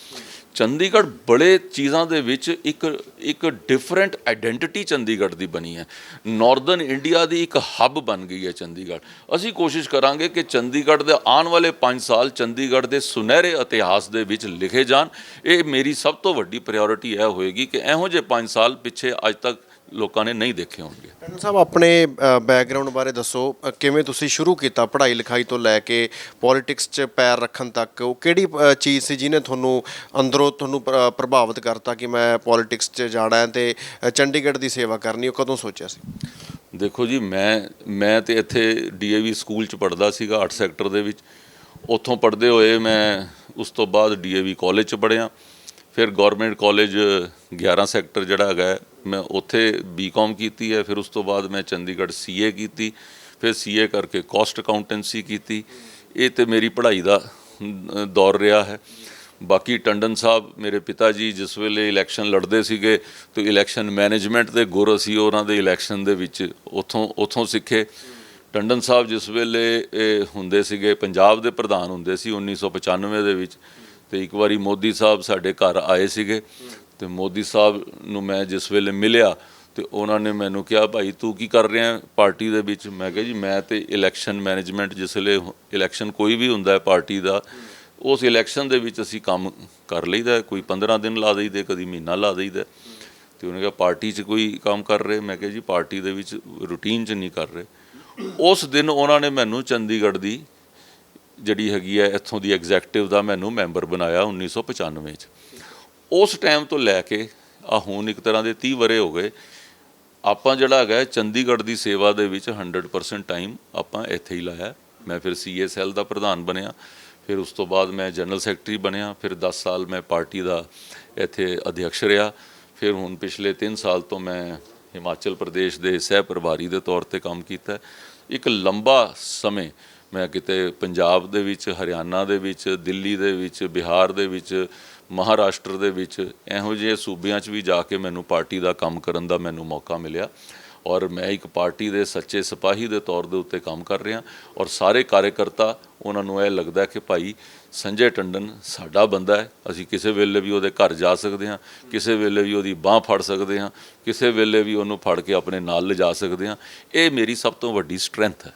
ਚੰਡੀਗੜ੍ਹ ਬੜੇ ਚੀਜ਼ਾਂ ਦੇ ਵਿੱਚ ਇੱਕ ਇੱਕ ਡਿਫਰੈਂਟ ਆਇਡੈਂਟੀਟੀ ਚੰਡੀਗੜ੍ਹ ਦੀ ਬਣੀ ਹੈ। ਨਾਰਥਰਨ ਇੰਡੀਆ ਦੀ ਇੱਕ ਹੱਬ ਬਣ ਗਈ ਹੈ ਚੰਡੀਗੜ੍ਹ। ਅਸੀਂ ਕੋਸ਼ਿਸ਼ ਕਰਾਂਗੇ ਕਿ ਚੰਡੀਗੜ੍ਹ ਦੇ ਆਉਣ ਵਾਲੇ 5 ਸਾਲ ਚੰਡੀਗੜ੍ਹ ਦੇ ਸੁਨਹਿਰੇ ਇਤਿਹਾਸ ਦੇ ਵਿੱਚ ਲਿਖੇ ਜਾਣ। ਇਹ ਮੇਰੀ ਸਭ ਤੋਂ ਵੱਡੀ ਪ੍ਰਾਇੋਰਟੀ ਇਹ ਹੋਏਗੀ ਕਿ ਇਹੋ ਜਿਹੇ 5 ਸਾਲ ਪਿੱਛੇ ਅੱਜ ਤੱਕ ਲੋਕਾਂ ਨੇ ਨਹੀਂ ਦੇਖੇ ਹੋਣਗੇ। ਟੰਡਨ ਸਾਹਿਬ ਆਪਣੇ ਬੈਕਗ੍ਰਾਉਂਡ ਬਾਰੇ ਦੱਸੋ। ਕਿਵੇਂ ਤੁਸੀਂ ਸ਼ੁਰੂ ਕੀਤਾ ਪੜ੍ਹਾਈ ਲਿਖਾਈ ਤੋਂ ਲੈ ਕੇ ਪੋਲਿਟਿਕਸ 'ਚ ਪੈਰ ਰੱਖਣ ਤੱਕ? ਉਹ ਕਿਹੜੀ ਚੀਜ਼ ਸੀ ਜਿਹਨੇ ਤੁਹਾਨੂੰ ਅੰਦਰੋਂ ਤੁਹਾਨੂੰ ਪ੍ਰ- ਪ੍ਰਭਾਵਿਤ ਕਰਤਾ ਕਿ ਮੈਂ ਪੋਲਿਟਿਕਸ 'ਚ ਜਾਣਾ ਹੈ ਤੇ ਚੰਡੀਗੜ੍ਹ ਦੀ ਸੇਵਾ ਕਰਨੀ ਉਹ ਕਦੋਂ ਸੋਚਿਆ ਸੀ? ਦੇਖੋ ਜੀ ਮੈਂ ਮੈਂ ਤੇ ਇੱਥੇ ਡੀਏਵੀ ਸਕੂਲ ਚ ਪੜਦਾ ਸੀਗਾ 8 ਸੈਕਟਰ ਦੇ ਵਿੱਚ। ਉੱਥੋਂ ਪੜਦੇ ਹੋਏ ਮੈਂ ਉਸ ਤੋਂ ਬਾਅਦ ਡੀਏਵੀ ਕਾਲਜ ਚ ਪੜਿਆ ਫਿਰ ਗਵਰਨਮੈਂਟ ਕਾਲਜ 11 ਸੈਕਟਰ ਜਿਹੜਾ ਹੈਗਾ ਮੈਂ ਉੱਥੇ ਬੀਕਾਮ ਕੀਤੀ ਹੈ, ਫਿਰ ਉਸ ਤੋਂ ਬਾਅਦ ਮੈਂ ਚੰਡੀਗੜ੍ਹ ਸੀਏ ਕੀਤੀ, ਫਿਰ ਸੀਏ ਕਰਕੇ ਕਾਸਟ ਅਕਾਊਂਟੈਂਸੀ ਕੀਤੀ। ਇਹ ਤੇ ਮੇਰੀ ਪੜ੍ਹਾਈ ਦਾ ਦੌਰ ਰਿਹਾ ਹੈ। ਬਾਕੀ ਟੰਡਨ ਸਾਹਿਬ, ਮੇਰੇ ਪਿਤਾ ਜੀ ਜਿਸ ਵੇਲੇ ਇਲੈਕਸ਼ਨ ਲੜਦੇ ਸੀਗੇ, ਤੇ ਇਲੈਕਸ਼ਨ ਮੈਨੇਜਮੈਂਟ ਦੇ ਗੁਰ ਅਸੀਂ ਉਹਨਾਂ ਦੇ ਇਲੈਕਸ਼ਨ ਦੇ ਵਿੱਚ ਉਥੋਂ ਉਥੋਂ ਸਿੱਖੇ। ਟੰਡਨ ਸਾਹਿਬ ਜਿਸ ਵੇਲੇ ਹੁੰਦੇ ਸੀਗੇ, ਪੰਜਾਬ ਦੇ ਪ੍ਰਧਾਨ ਹੁੰਦੇ ਸੀ 1995 ਦੇ ਵਿੱਚ। ਤੇ ਇੱਕ ਵਾਰੀ ਮੋਦੀ ਸਾਹਿਬ ਸਾਡੇ ਘਰ ਆਏ ਸੀਗੇ। ਤੇ ਮੋਦੀ ਸਾਹਿਬ ਨੂੰ ਮੈਂ ਜਿਸ ਵੇਲੇ ਮਿਲਿਆ ਤੇ ਉਹਨਾਂ ਨੇ ਮੈਨੂੰ ਕਿਹਾ, ਭਾਈ, ਤੂੰ ਕੀ ਕਰ ਰਿਹਾ ਪਾਰਟੀ ਦੇ ਵਿੱਚ ਮੈਂ ਕਿਹਾ, ਜੀ, ਮੈਂ ਤੇ ਇਲੈਕਸ਼ਨ ਮੈਨੇਜਮੈਂਟ ਜਿਸ ਵੇਲੇ ਇਲੈਕਸ਼ਨ ਕੋਈ ਵੀ ਹੁੰਦਾ ਹੈ ਪਾਰਟੀ ਦਾ, ਉਸ ਇਲੈਕਸ਼ਨ ਦੇ ਵਿੱਚ ਅਸੀਂ ਕੰਮ ਕਰ ਲਈਦਾ ਕੋਈ 15 ਦਿਨ ਲਾ ਦਈਦੇ ਕਦੀ ਮਹੀਨਾ ਲਾ ਦਈਦਾ ਤੇ ਉਹਨੇ ਕਿਹਾ, ਪਾਰਟੀ 'ਚ ਕੋਈ ਕੰਮ ਕਰ ਰਹੇ? ਮੈਂ ਕਿਹਾ, ਜੀ, ਪਾਰਟੀ ਦੇ ਵਿੱਚ ਰੂਟੀਨ 'ਚ ਨਹੀਂ ਕਰ ਰਹੇ। ਉਸ ਦਿਨ ਉਹਨਾਂ ਨੇ ਮੈਨੂੰ ਚੰਡੀਗੜ੍ਹ ਦੀ ਜਿਹੜੀ ਹੈਗੀ ਹੈ, ਇੱਥੋਂ ਦੀ ਐਗਜ਼ੈਕਟਿਵ ਦਾ ਮੈਨੂੰ ਮੈਂਬਰ ਬਣਾਇਆ 1995 'ਚ। ਉਸ ਟਾਈਮ ਤੋਂ ਲੈ ਕੇ ਆ ਹੁਣ ਇੱਕ ਤਰ੍ਹਾਂ ਦੇ 30 ਵਰੇ ਹੋ ਗਏ, ਆਪਾਂ ਜਿਹੜਾ ਹੈਗਾ ਚੰਡੀਗੜ੍ਹ ਦੀ ਸੇਵਾ ਦੇ ਵਿੱਚ 100% ਟਾਈਮ ਆਪਾਂ ਇੱਥੇ ਹੀ ਲਾਇਆ। ਮੈਂ ਫਿਰ ਸੀਐਸਐਲ ਦਾ ਪ੍ਰਧਾਨ ਬਣਿਆ, ਫਿਰ ਉਸ ਤੋਂ ਬਾਅਦ ਮੈਂ ਜਨਰਲ ਸੈਕਟਰੀ ਬਣਿਆ, ਫਿਰ 10 ਸਾਲ ਮੈਂ ਪਾਰਟੀ ਦਾ ਇੱਥੇ ਅਧਿਕਸ਼ ਰਿਹਾ, ਫਿਰ ਹੁਣ ਪਿਛਲੇ 3 ਸਾਲ ਤੋਂ ਮੈਂ ਹਿਮਾਚਲ ਪ੍ਰਦੇਸ਼ ਦੇ ਸਹਿ ਪ੍ਰਭਾਰੀ ਦੇ ਤੌਰ ਤੇ ਕੰਮ ਕੀਤਾ। ਇੱਕ ਲੰਬਾ ਸਮੇਂ ਮੈਂ ਕਿਤੇ ਪੰਜਾਬ ਦੇ ਵਿੱਚ, ਹਰਿਆਣਾ ਦੇ ਵਿੱਚ, ਦਿੱਲੀ ਦੇ ਵਿੱਚ, ਬਿਹਾਰ ਦੇ ਵਿੱਚ ਮਹਾਰਾਸ਼ਟਰ ਦੇ ਵਿੱਚ ਇਹੋ ਜਿਹੇ ਸੂਬਿਆਂ 'ਚ ਵੀ ਜਾ ਕੇ ਮੈਨੂੰ ਪਾਰਟੀ ਦਾ ਕੰਮ ਕਰਨ ਦਾ ਮੈਨੂੰ ਮੌਕਾ ਮਿਲਿਆ ਔਰ ਮੈਂ ਇੱਕ ਪਾਰਟੀ ਦੇ ਸੱਚੇ ਸਿਪਾਹੀ ਦੇ ਤੌਰ ਦੇ ਉੱਤੇ ਕੰਮ ਕਰ ਰਿਹਾ ਔਰ ਸਾਰੇ ਕਾਰਜਕਰਤਾ ਉਹਨਾਂ ਨੂੰ ਇਹ ਲੱਗਦਾ ਕਿ ਭਾਈ ਸੰਜੇ ਟੰਡਨ ਸਾਡਾ ਬੰਦਾ ਹੈ, ਅਸੀਂ ਕਿਸੇ ਵੇਲੇ ਵੀ ਉਹਦੇ ਘਰ ਜਾ ਸਕਦੇ ਹਾਂ, ਕਿਸੇ ਵੇਲੇ ਵੀ ਉਹਦੀ ਬਾਹ ਫੜ ਸਕਦੇ ਹਾਂ, ਕਿਸੇ ਵੇਲੇ ਵੀ ਉਹਨੂੰ ਫੜ ਕੇ ਆਪਣੇ ਨਾਲ ਲਿਜਾ ਸਕਦੇ ਹਾਂ। ਇਹ ਮੇਰੀ ਸਭ ਤੋਂ ਵੱਡੀ ਸਟਰੈਂਥ ਹੈ।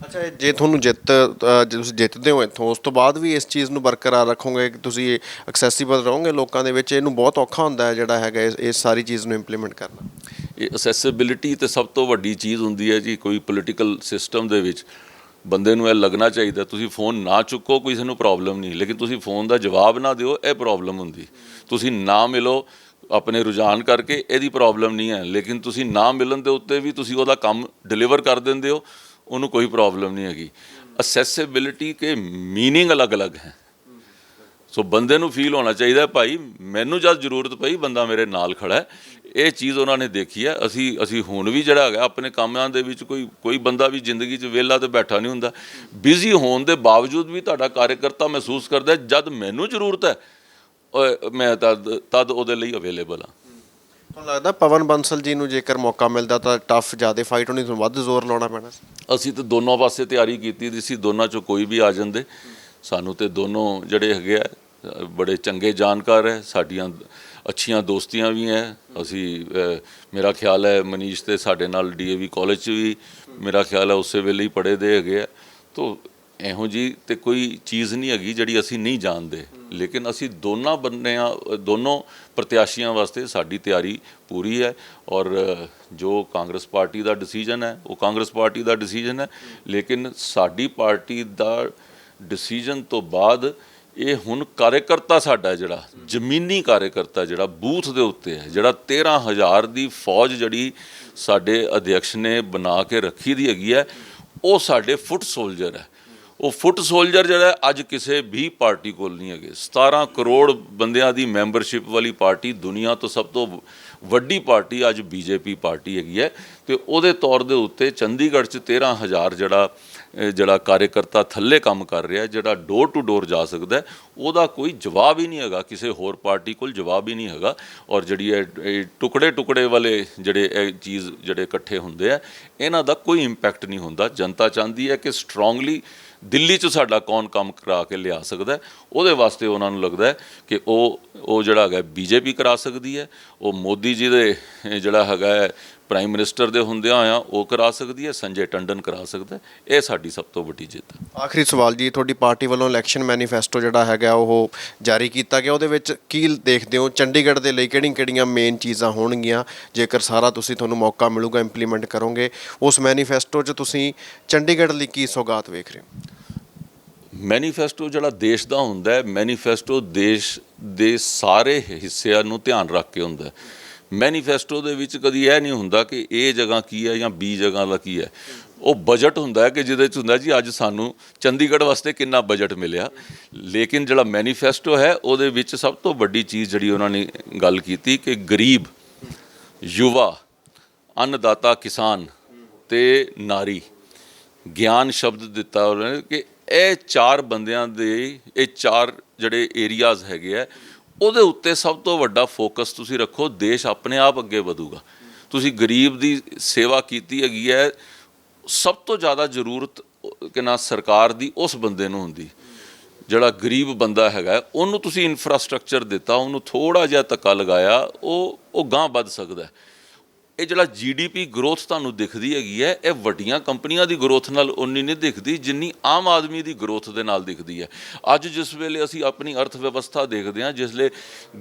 ਅੱਛਾ ਜੇ ਤੁਹਾਨੂੰ ਜਿੱਤ ਅ, ਜੇ ਤੁਸੀਂ ਜਿੱਤਦੇ ਹੋ ਇੱਥੋਂ ਉਸ ਤੋਂ ਬਾਅਦ ਵੀ ਇਸ ਚੀਜ਼ ਨੂੰ ਬਰਕਰਾਰ ਰੱਖੋਗੇ ਕਿ ਤੁਸੀਂ ਐਕਸੈਸਿਬਲ ਰਹੋਗੇ ਲੋਕਾਂ ਦੇ ਵਿੱਚ? ਇਹਨੂੰ ਬਹੁਤ ਔਖਾ ਹੁੰਦਾ ਹੈ ਜਿਹੜਾ ਹੈਗਾ ਇਸ ਇਸ ਸਾਰੀ ਚੀਜ਼ ਨੂੰ ਇੰਪਲੀਮੈਂਟ ਕਰਨਾ। ਇਹ ਅਸੈਸਿਬਿਲਿਟੀ ਤੇ ਸਭ ਤੋਂ ਵੱਡੀ ਚੀਜ਼ ਹੁੰਦੀ ਹੈ ਜੀ ਕੋਈ ਪੋਲੀਟੀਕਲ ਸਿਸਟਮ ਦੇ ਵਿੱਚ। ਬੰਦੇ ਨੂੰ ਇਹ ਲੱਗਣਾ ਚਾਹੀਦਾ ਤੁਸੀਂ ਫੋਨ ਨਾ ਚੁੱਕੋ ਕਿਸੇ ਨੂੰ ਪ੍ਰੋਬਲਮ ਨਹੀਂ। ਲੇਕਿਨ ਤੁਸੀਂ ਫੋਨ ਦਾ ਜਵਾਬ ਨਾ ਦਿਓ ਇਹ ਪ੍ਰੋਬਲਮ ਹੁੰਦੀ। ਤੁਸੀਂ ਨਾ ਮਿਲੋ ਆਪਣੇ ਰੁਝਾਨ ਕਰਕੇ ਇਹਦੀ ਪ੍ਰੋਬਲਮ ਨਹੀਂ ਹੈ। ਲੇਕਿਨ ਤੁਸੀਂ ਨਾ ਮਿਲਣ ਦੇ ਉੱਤੇ ਵੀ ਤੁਸੀਂ ਉਹਦਾ ਕੰਮ ਡਿਲੀਵਰ ਕਰ ਦਿੰਦੇ ਹੋ। ਉਹਨੂੰ ਕੋਈ ਪ੍ਰੋਬਲਮ ਨਹੀਂ ਹੈਗੀ। ਅਸੈਸਿਬਿਲਿਟੀ ਕੇ ਮੀਨਿੰਗ ਅਲੱਗ-ਅਲੱਗ ਹੈ। ਸੋ ਬੰਦੇ ਨੂੰ ਫੀਲ ਹੋਣਾ ਚਾਹੀਦਾ, ਭਾਈ ਮੈਨੂੰ ਜਦ ਜ਼ਰੂਰਤ ਪਈ, ਬੰਦਾ ਮੇਰੇ ਨਾਲ ਖੜਾ ਹੈ। ਇਹ ਚੀਜ਼ ਉਹਨਾਂ ਨੇ ਦੇਖੀ ਹੈ। ਅਸੀਂ ਅਸੀਂ ਹੁਣ ਵੀ ਜਿਹੜਾ ਹੈਗਾ, ਆਪਣੇ ਕੰਮਾਂ ਦੇ ਵਿੱਚ ਕੋਈ ਕੋਈ ਬੰਦਾ ਵੀ ਜ਼ਿੰਦਗੀ 'ਚ ਵਿਹਲਾ ਤੇ ਬੈਠਾ ਨਹੀਂ ਹੁੰਦਾ। ਬਿਜ਼ੀ ਹੋਣ ਦੇ ਬਾਵਜੂਦ ਵੀ ਤੁਹਾਡਾ ਕਾਰਜਕਰਤਾ ਮਹਿਸੂਸ ਕਰਦਾ ਜਦ ਮੈਨੂੰ ਜ਼ਰੂਰਤ ਹੈ ਮੈਂ ਤਦ ਤਦ ਉਹਦੇ ਲਈ ਅਵੇਲੇਬਲ ਹਾਂ। ਤੁਹਾਨੂੰ ਲੱਗਦਾ ਪਵਨ ਬੰਸਲ ਜੀ ਨੂੰ ਜੇਕਰ ਮੌਕਾ ਮਿਲਦਾ ਤਾਂ ਟਫ ਜ਼ਿਆਦਾ ਫਾਈਟ ਹੋਣੀ, ਤੁਹਾਨੂੰ ਵੱਧ ਜ਼ੋਰ ਲਾਉਣਾ ਪੈਣਾ ਸੀ? ਅਸੀਂ ਤਾਂ ਦੋਨੋਂ ਪਾਸੇ ਤਿਆਰੀ ਕੀਤੀ ਦੀ ਸੀ, ਦੋਨਾਂ ਚੋਂ ਕੋਈ ਵੀ ਆ ਜਾਂਦੇ। ਸਾਨੂੰ ਤੇ ਦੋਨੋਂ ਜਿਹੜੇ ਹੈਗੇ ਆ, ਬੜੇ ਚੰਗੇ ਜਾਣਕਾਰ ਹੈ, ਸਾਡੀਆਂ ਅੱਛੀਆਂ ਦੋਸਤੀਆਂ ਵੀ ਹੈ। ਅਸੀਂ ਮੇਰਾ ਖਿਆਲ ਹੈ ਮਨੀਸ਼ ਤੇ ਸਾਡੇ ਨਾਲ ਡੀਏਵੀ ਕਾਲਜ 'ਚ ਵੀ ਮੇਰਾ ਖਿਆਲ ਹੈ ਉਸੇ ਵੇਲੇ ਹੀ ਪੜ੍ਹੇ ਦੇ ਹੈਗੇ ਆ। ਤੋ ਇਹੋ ਜੀ ਤੇ ਕੋਈ ਚੀਜ਼ ਨਹੀਂ ਹੈਗੀ ਜਿਹੜੀ ਅਸੀਂ ਨਹੀਂ ਜਾਣਦੇ। ਲੇਕਿਨ ਅਸੀਂ ਦੋਨਾਂ ਬੰਨਿਆਂ ਦੋਨੋਂ ਪ੍ਰਤਿਆਸ਼ੀਆਂ ਵਾਸਤੇ ਸਾਡੀ ਤਿਆਰੀ ਪੂਰੀ ਹੈ ਔਰ ਜੋ ਕਾਂਗਰਸ ਪਾਰਟੀ ਦਾ ਡਿਸੀਜਨ ਹੈ, ਉਹ ਕਾਂਗਰਸ ਪਾਰਟੀ ਦਾ ਡਿਸੀਜਨ ਹੈ। ਲੇਕਿਨ ਸਾਡੀ ਪਾਰਟੀ ਦਾ ਡਿਸੀਜਨ ਤੋਂ ਬਾਅਦ ਇਹ ਹੁਣ ਕਾਰਜਕਰਤਾ ਸਾਡਾ ਜਿਹੜਾ, ਜ਼ਮੀਨੀ ਕਾਰਜਕਰਤਾ ਜਿਹੜਾ ਬੂਥ ਦੇ ਉੱਤੇ ਹੈ, ਜਿਹੜਾ 13000 ਦੀ ਫੌਜ ਜਿਹੜੀ ਸਾਡੇ ਅਧਿਕਸ਼ ਨੇ ਬਣਾ ਕੇ ਰੱਖੀ ਦੀ ਹੈਗੀ ਹੈ, ਉਹ ਸਾਡੇ ਫੁੱਟ ਸੋਲਜਰ ਹੈ। ਉਹ ਫੁੱਟ ਸੋਲਜਰ ਜਿਹੜਾ ਅੱਜ ਕਿਸੇ ਵੀ ਪਾਰਟੀ ਕੋਲ ਨਹੀਂ ਹੈਗੇ। 17 ਕਰੋੜ ਬੰਦਿਆਂ ਦੀ ਮੈਂਬਰਸ਼ਿਪ ਵਾਲੀ ਪਾਰਟੀ ਦੁਨੀਆ ਤੋਂ ਸਭ ਤੋਂ ਵੱਡੀ ਪਾਰਟੀ ਅੱਜ ਬੀਜੇਪੀ ਪਾਰਟੀ ਹੈਗੀ ਹੈ। ਤੇ ਉਹਦੇ ਤੌਰ ਦੇ ਉੱਤੇ ਚੰਡੀਗੜ੍ਹ 'ਚ 13000 ਜਿਹੜਾ ਜਿਹੜਾ ਕਾਰਜਕਰਤਾ ਥੱਲੇ ਕੰਮ ਕਰ ਰਿਹਾ, ਜਿਹੜਾ ਡੋਰ ਟੂ ਡੋਰ ਜਾ ਸਕਦਾ ਉਹਦਾ ਕੋਈ ਜਵਾਬ ਹੀ ਨਹੀਂ ਹੈਗਾ। ਕਿਸੇ ਹੋਰ ਪਾਰਟੀ ਕੋਲ ਜਵਾਬ ਹੀ ਨਹੀਂ ਹੈਗਾ। ਔਰ ਜਿਹੜੀ ਇਹ ਟੁਕੜੇ ਟੁਕੜੇ ਵਾਲੇ ਜਿਹੜੇ ਇਹ ਚੀਜ਼ ਜਿਹੜੇ ਇਕੱਠੇ ਹੁੰਦੇ ਆ, ਇਹਨਾਂ ਦਾ ਕੋਈ ਇੰਪੈਕਟ ਨਹੀਂ ਹੁੰਦਾ। ਜਨਤਾ ਚਾਹੁੰਦੀ ਹੈ ਕਿ ਸਟਰੋਂਗਲੀ ਦਿੱਲੀ 'ਚ ਸਾਡਾ ਕੌਣ ਕੰਮ ਕਰਾ ਕੇ ਲਿਆ ਸਕਦਾ ਉਹਦੇ ਵਾਸਤੇ ਉਹਨਾਂ ਨੂੰ ਲੱਗਦਾ ਕਿ ਉਹ ਉਹ ਜਿਹੜਾ ਹੈਗਾ ਬੀਜੇਪੀ ਕਰਾ ਸਕਦੀ ਹੈ। ਉਹ ਮੋਦੀ ਜੀ ਦੇ ਜਿਹੜਾ ਹੈਗਾ ਪ੍ਰਾਈਮ ਮਿਨਿਸਟਰ ਦੇ ਹੁੰਦਿਆਂ ਆ ਉਹ ਕਰਾ ਸਕਦੀ ਹੈ ਸੰਜੇ ਟੰਡਨ ਕਰਾ ਸਕਦਾ। ਇਹ ਸਾਡੀ ਸਭ ਤੋਂ ਵੱਡੀ ਜਿੱਤ ਹੈ। ਆਖਰੀ ਸਵਾਲ ਜੀ ਤੁਹਾਡੀ ਪਾਰਟੀ ਵੱਲੋਂ ਇਲੈਕਸ਼ਨ ਮੈਨੀਫੈਸਟੋ ਜਿਹੜਾ ਹੈਗਾ ਉਹ ਜਾਰੀ ਕੀਤਾ ਗਿਆ। ਉਹਦੇ ਵਿੱਚ ਕੀ ਦੇਖਦੇ ਹੋ? ਚੰਡੀਗੜ੍ਹ ਦੇ ਲਈ ਕਿਹੜੀਆਂ-ਕਿਹੜੀਆਂ ਮੇਨ ਚੀਜ਼ਾਂ ਹੋਣਗੀਆਂ? ਜੇਕਰ ਸਾਰਾ ਤੁਸੀਂ ਤੁਹਾਨੂੰ ਮੌਕਾ ਮਿਲੂਗਾ ਇੰਪਲੀਮੈਂਟ ਕਰੋਗੇ ਉਸ ਮੈਨੀਫੈਸਟੋ 'ਚ ਤੁਸੀਂ ਚੰਡੀਗੜ੍ਹ ਲਈ ਕੀ ਸੌਗਾਤ ਵੇਖ ਰਹੇ ਹੋ? ਮੈਨੀਫੈਸਟੋ ਜਿਹੜਾ ਦੇਸ਼ ਦਾ ਹੁੰਦਾ ਹੈ ਮੈਨੀਫੈਸਟੋ ਦੇਸ਼ ਦੇ ਸਾਰੇ ਹਿੱਸਿਆਂ ਨੂੰ ਧਿਆਨ ਰੱਖ ਕੇ ਹੁੰਦਾ ਹੈ। ਮੈਨੀਫੈਸਟੋ ਦੇ ਵਿੱਚ ਕਦੀ ਇਹ ਨਹੀਂ ਹੁੰਦਾ ਕਿ ਇਹ ਜਗ੍ਹਾ ਕੀ ਹੈ ਜਾਂ ਬੀ ਜਗ੍ਹਾ ਦਾ ਕੀ ਹੈ। ਉਹ ਬਜਟ ਹੁੰਦਾ ਹੈ ਕਿ ਜਿਹਦੇ ਚ ਹੁੰਦਾ ਜੀ ਅੱਜ ਸਾਨੂੰ ਚੰਡੀਗੜ੍ਹ ਵਾਸਤੇ ਕਿੰਨਾ ਬਜਟ ਮਿਲਿਆ। ਲੇਕਿਨ ਜਿਹੜਾ ਮੈਨੀਫੈਸਟੋ ਹੈ, ਉਹਦੇ ਵਿੱਚ ਸਭ ਤੋਂ ਵੱਡੀ ਚੀਜ਼ ਜਿਹੜੀ ਉਹਨਾਂ ਨੇ ਗੱਲ ਕੀਤੀ ਕਿ ਗਰੀਬ, ਯੁਵਾ, ਅੰਨਦਾਤਾ ਕਿਸਾਨ ਤੇ ਨਾਰੀ, ਗਿਆਨ ਸ਼ਬਦ ਦਿੱਤਾ ਉਹਨਾਂ ਨੇ ਕਿ ਇਹ ਚਾਰ ਬੰਦਿਆਂ ਦੇ, ਇਹ ਚਾਰ ਜਿਹੜੇ ਏਰੀਆਜ਼ ਹੈਗੇ ਆ ਉਹਦੇ ਉੱਤੇ ਸਭ ਤੋਂ ਵੱਡਾ ਫੋਕਸ ਤੁਸੀਂ ਰੱਖੋ, ਦੇਸ਼ ਆਪਣੇ ਆਪ ਅੱਗੇ ਵਧੂਗਾ। ਤੁਸੀਂ ਗਰੀਬ ਦੀ ਸੇਵਾ ਕੀਤੀ ਹੈਗੀ ਹੈ, ਸਭ ਤੋਂ ਜ਼ਿਆਦਾ ਜ਼ਰੂਰਤ ਕਿ ਨਾ ਸਰਕਾਰ ਦੀ, ਉਸ ਬੰਦੇ ਨੂੰ ਹੁੰਦੀ। ਜਿਹੜਾ ਗਰੀਬ ਬੰਦਾ ਹੈਗਾ, ਉਹਨੂੰ ਤੁਸੀਂ ਇਨਫਰਾਸਟ੍ਰਕਚਰ ਦਿੱਤਾ, ਉਹਨੂੰ ਥੋੜਾ ਜਿਹਾ ਧੱਕਾ ਲਗਾਇਆ, ਉਹ ਉਹ ਗਾਂ ਵੱਧ ਸਕਦਾ ਇਹ ਜਿਹੜਾ ਜੀਡੀਪੀ ਗਰੋਥ ਤੁਹਾਨੂੰ ਦਿਖਦੀ ਹੈਗੀ ਹੈ, ਇਹ ਵੱਡੀਆਂ ਕੰਪਨੀਆਂ ਦੀ ਗਰੋਥ ਨਾਲ ਉਨੀ ਨਹੀਂ ਦਿਖਦੀ, ਜਿੰਨੀ ਆਮ ਆਦਮੀ ਦੀ ਗਰੋਥ ਦੇ ਨਾਲ ਦਿਖਦੀ ਹੈ। ਅੱਜ ਜਿਸ ਵੇਲੇ ਅਸੀਂ ਆਪਣੀ ਅਰਥ ਵਿਵਸਥਾ ਦੇਖਦੇ ਹਾਂ, ਜਿਸ ਵੇਲੇ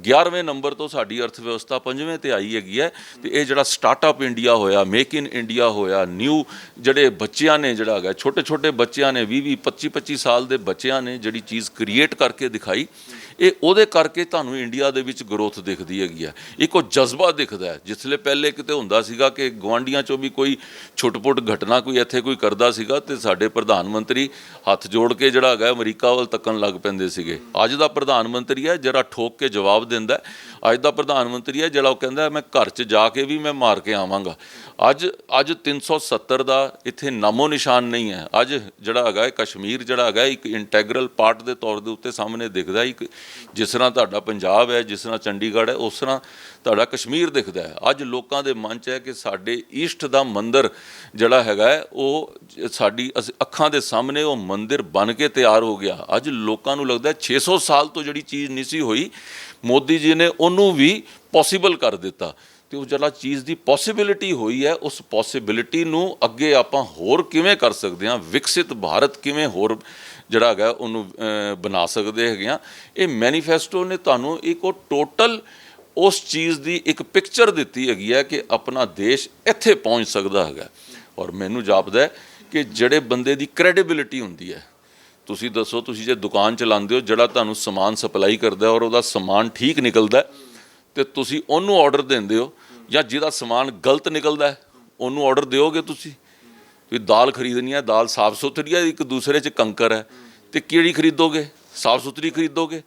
11ਵੇਂ ਨੰਬਰ ਤੋਂ ਸਾਡੀ ਅਰਥ ਵਿਵਸਥਾ 5ਵੇਂ ਤੇ ਆਈ ਹੈਗੀ ਹੈ, ਤੇ ਇਹ ਜਿਹੜਾ ਸਟਾਰਟਅਪ ਇੰਡੀਆ ਹੋਇਆ ਮੇਕ ਇਨ ਇੰਡੀਆ ਹੋਇਆ ਨਿਊ ਜਿਹੜੇ ਬੱਚਿਆਂ ਨੇ ਜਿਹੜਾ ਹੈਗਾ ਛੋਟੇ ਛੋਟੇ ਬੱਚਿਆਂ ਨੇ 20 20 25 25 ਸਾਲ ਦੇ ਬੱਚਿਆਂ ਨੇ ਜਿਹੜੀ ਚੀਜ਼ ਕ੍ਰੀਏਟ ਕਰਕੇ ਦਿਖਾਈ ਇਹ ਉਹਦੇ ਕਰਕੇ ਤੁਹਾਨੂੰ ਇੰਡੀਆ ਦੇ ਵਿੱਚ ਗਰੋਥ ਦਿਖਦੀ ਹੈਗੀ ਆ। ਇੱਕ ਉਹ ਜਜ਼ਬਾ ਦਿਖਦਾ ਹੈ। ਜਿਸਲੇ ਪਹਿਲੇ ਕਿਤੇ ਹੁੰਦਾ ਸੀਗਾ ਕਿ ਗਵਾਂਡੀਆਂ ਚੋਂ ਵੀ ਕੋਈ ਛੁੱਟ-ਪੁੱਟ ਘਟਨਾ ਕੋਈ ਇੱਥੇ ਕੋਈ ਕਰਦਾ ਸੀਗਾ ਤੇ ਸਾਡੇ ਪ੍ਰਧਾਨ ਮੰਤਰੀ ਹੱਥ ਜੋੜ ਕੇ ਜਿਹੜਾ ਹੈਗਾ ਅਮਰੀਕਾ ਵੱਲ ਤੱਕਣ ਲੱਗ ਪੈਂਦੇ ਸੀਗੇ। ਅੱਜ ਦਾ ਪ੍ਰਧਾਨ ਮੰਤਰੀ ਹੈ ਜਿਹੜਾ ਠੋਕ ਕੇ ਜਵਾਬ ਦਿੰਦਾ ਅੱਜ ਦਾ ਪ੍ਰਧਾਨ ਮੰਤਰੀ ਹੈ, ਜਿਹੜਾ ਉਹ ਕਹਿੰਦਾ ਮੈਂ ਘਰ 'ਚ ਜਾ ਕੇ ਵੀ ਮੈਂ ਮਾਰ ਕੇ ਆਵਾਂਗਾ। ਅੱਜ ਅੱਜ 370 ਦਾ ਇੱਥੇ ਨਾਮੋ ਨਿਸ਼ਾਨ ਨਹੀਂ ਹੈ। ਅੱਜ ਜਿਹੜਾ ਹੈਗਾ ਕਸ਼ਮੀਰ ਜਿਹੜਾ ਹੈਗਾ ਇੱਕ ਇੰਟੈਗਰਲ ਪਾਰਟ ਦੇ ਤੌਰ ਦੇ ਉੱਤੇ ਸਾਹਮਣੇ ਦਿਖਦਾ ਇੱਕ ਜਿਸ ਤਰ੍ਹਾਂ ਤੁਹਾਡਾ ਪੰਜਾਬ ਹੈ, ਜਿਸ ਤਰ੍ਹਾਂ ਚੰਡੀਗੜ੍ਹ ਹੈ, ਉਸ ਤਰ੍ਹਾਂ ਤੁਹਾਡਾ ਕਸ਼ਮੀਰ ਦਿਖਦਾ ਹੈ। ਅੱਜ ਲੋਕਾਂ ਦੇ ਮਨ 'ਚ ਹੈ ਕਿ ਸਾਡੇ ਈਸਟ ਦਾ ਮੰਦਿਰ ਜਿਹੜਾ ਹੈਗਾ ਉਹ ਸਾਡੀ ਅਸ- ਅੱਖਾਂ ਦੇ ਸਾਹਮਣੇ ਉਹ ਮੰਦਿਰ ਬਣ ਕੇ ਤਿਆਰ ਹੋ ਗਿਆ। ਅੱਜ ਲੋਕਾਂ ਨੂੰ ਲੱਗਦਾ ਹੈ 600 ਸਾਲ ਤੋਂ ਜਿਹੜੀ ਚੀਜ਼ ਨਹੀਂ ਸੀ ਹੋਈ, ਮੋਦੀ ਜੀ ਨੇ ਉਹਨੂੰ ਵੀ ਪੋਸੀਬਲ ਕਰ ਦਿੱਤਾ। ਤੇ ਉਹ ਜਿਹੜਾ ਚੀਜ਼ ਦੀ ਪੋਸਿਬਿਲਿਟੀ ਹੋਈ ਹੈ, ਉਸ ਪੋਸਿਬਿਲਿਟੀ ਨੂੰ ਅੱਗੇ ਆਪਾਂ ਹੋਰ ਕਿਵੇਂ ਕਰ ਸਕਦੇ ਹਾਂ? ਵਿਕਸਿਤ ਭਾਰਤ ਕਿਵੇਂ ਹੋਰ ਜਿਹੜਾ ਹੈਗਾ ਉਹਨੂੰ ਬਣਾ ਸਕਦੇ ਹੈਗੇ ਆ। ਇਹ ਮੈਨੀਫੈਸਟੋ ਨੇ ਤੁਹਾਨੂੰ ਇੱਕ ਉਹ ਟੋਟਲ ਉਸ ਚੀਜ਼ ਦੀ ਇੱਕ ਪਿਕਚਰ ਦਿੱਤੀ ਹੈਗੀ ਹੈ ਕਿ ਆਪਣਾ ਦੇਸ਼ ਇੱਥੇ ਪਹੁੰਚ ਸਕਦਾ ਹੈਗਾ। ਔਰ ਮੈਨੂੰ ਜਾਪਦਾ ਕਿ ਜਿਹੜੇ ਬੰਦੇ ਦੀ ਕ੍ਰੈਡੀਬਿਲਿਟੀ ਹੁੰਦੀ ਹੈ ਤੁਸੀਂ ਦੱਸੋ ਤੁਸੀਂ ਜੇ ਦੁਕਾਨ ਚਲਾਉਂਦੇ ਹੋ ਜਿਹੜਾ ਤੁਹਾਨੂੰ ਸਮਾਨ ਸਪਲਾਈ ਕਰਦਾ ਔਰ ਉਹਦਾ ਸਮਾਨ ਠੀਕ ਨਿਕਲਦਾ ਹੈ, ਤੇ ਤੁਸੀਂ ਉਹਨੂੰ ਆਰਡਰ ਦਿੰਦੇ ਹੋ ਜਾਂ ਜਿਹਦਾ ਸਮਾਨ ਗਲਤ ਨਿਕਲਦਾ ਉਹਨੂੰ ਆਰਡਰ ਦਿਓਗੇ ਤੁਸੀਂ? ਤੁਸੀਂ ਦਾਲ ਖਰੀਦਣੀ ਹੈ ਦਾਲ ਸਾਫ਼ ਸੁਥਰੀ ਹੈ ਇੱਕ ਦੂਸਰੇ 'ਚ ਕੰਕਰ ਹੈ। ਤੇ ਕਿਹੜੀ ਖਰੀਦੋਗੇ? ਸਾਫ਼ ਸੁਥਰੀ ਖਰੀਦੋਗੇ?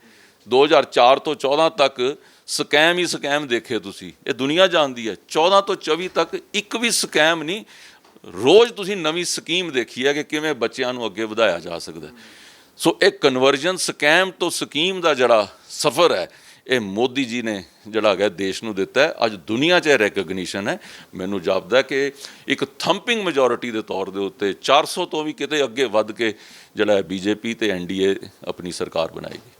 2004 ਤੋਂ 14 ਤੱਕ ਸਕੈਮ ਹੀ ਸਕੈਮ ਦੇਖੇ ਤੁਸੀਂ। ਇਹ ਦੁਨੀਆ ਜਾਣਦੀ ਹੈ। 14 ਤੋਂ 24 ਤੱਕ ਇੱਕ ਵੀ ਸਕੈਮ ਨਹੀਂ। ਰੋਜ਼ ਤੁਸੀਂ ਨਵੀਂ ਸਕੀਮ ਦੇਖੀ ਹੈ ਕਿ ਕਿਵੇਂ ਬੱਚਿਆਂ ਨੂੰ ਅੱਗੇ ਵਧਾਇਆ ਜਾ ਸਕਦਾ ਸੋ ਇਹ ਕਨਵਰਜਨ ਸਕੈਮ ਤੋਂ ਸਕੀਮ ਦਾ ਜਿਹੜਾ ਸਫ਼ਰ ਹੈ ਇਹ ਮੋਦੀ ਜੀ ਨੇ ਜਿਹੜਾ ਹੈਗਾ ਦੇਸ਼ ਨੂੰ ਦਿੱਤਾ ਹੈ। ਅੱਜ ਦੁਨੀਆ 'ਚ ਇਹ ਰੈਕਗਨੀਸ਼ਨ ਹੈ। ਮੈਨੂੰ ਜਾਪਦਾ ਕਿ ਇੱਕ ਥੰਪਿੰਗ ਮੈਜੋਰਿਟੀ ਦੇ ਤੌਰ ਦੇ ਉੱਤੇ 400 ਤੋਂ ਵੀ ਕਿਤੇ ਅੱਗੇ ਵੱਧ ਕੇ ਜਿਹੜਾ ਹੈ ਬੀਜੇਪੀ ਤੇ ਐਨਡੀਏ ਆਪਣੀ ਸਰਕਾਰ ਬਣਾਏਗੀ।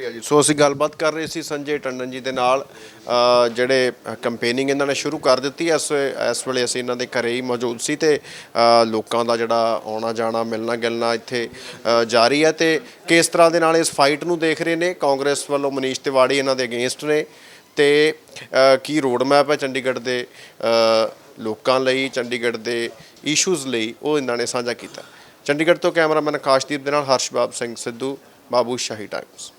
ਸ਼ੁਕਰੀਆ ਜੀ। ਸੋ ਅਸੀਂ ਗੱਲਬਾਤ ਕਰ ਰਹੇ ਸੀ ਸੰਜੇ ਟੰਡਨ ਜੀ ਦੇ ਨਾਲ। ਅ, ਜਿਹੜੇ ਕੰਪੇਨਿੰਗ ਇਹਨਾਂ ਨੇ ਸ਼ੁਰੂ ਕਰ ਦਿੱਤੀ ਹੈ। ਇਸ ਇਸ ਵੇਲੇ ਅਸੀਂ ਇਹਨਾਂ ਦੇ ਘਰੇ ਹੀ ਮੌਜੂਦ ਸੀ ਤੇ ਅ, ਲੋਕਾਂ ਦਾ ਜਿਹੜਾ ਆਉਣਾ ਜਾਣਾ ਮਿਲਣਾ ਗਿਲਣਾ ਇੱਥੇ ਅ, ਜਾਰੀ ਹੈ ਤੇ ਕਿਸ ਤਰ੍ਹਾਂ ਦੇ ਨਾਲ ਇਸ ਫਾਈਟ ਨੂੰ ਦੇਖ ਰਹੇ ਨੇ? ਕਾਂਗਰਸ ਵੱਲੋਂ ਮਨੀਸ਼ ਤਿਵਾੜੀ ਇਹਨਾਂ ਦੇ ਅਗੇਂਸਟ ਨੇ ਤੇ ਅ, ਕੀ ਰੋਡ ਮੈਪ ਹੈ ਚੰਡੀਗੜ੍ਹ ਦੇ ਅ, ਲੋਕਾਂ ਲਈ ਚੰਡੀਗੜ੍ਹ ਦੇ ਇਸ਼ੂਜ਼ ਲਈ ਉਹ ਇਹਨਾਂ ਨੇ ਸਾਂਝਾ ਕੀਤਾ। ਚੰਡੀਗੜ੍ਹ ਤੋਂ ਕੈਮਰਾਮੈਨ ਆਕਾਸ਼ਦੀਪ ਦੇ ਨਾਲ ਹਰਸ਼ਬਾਬ ਸਿੰਘ ਸਿੱਧੂ ਬਾਬੂ ਸ਼ਾਹੀ ਟਾਈਮਸ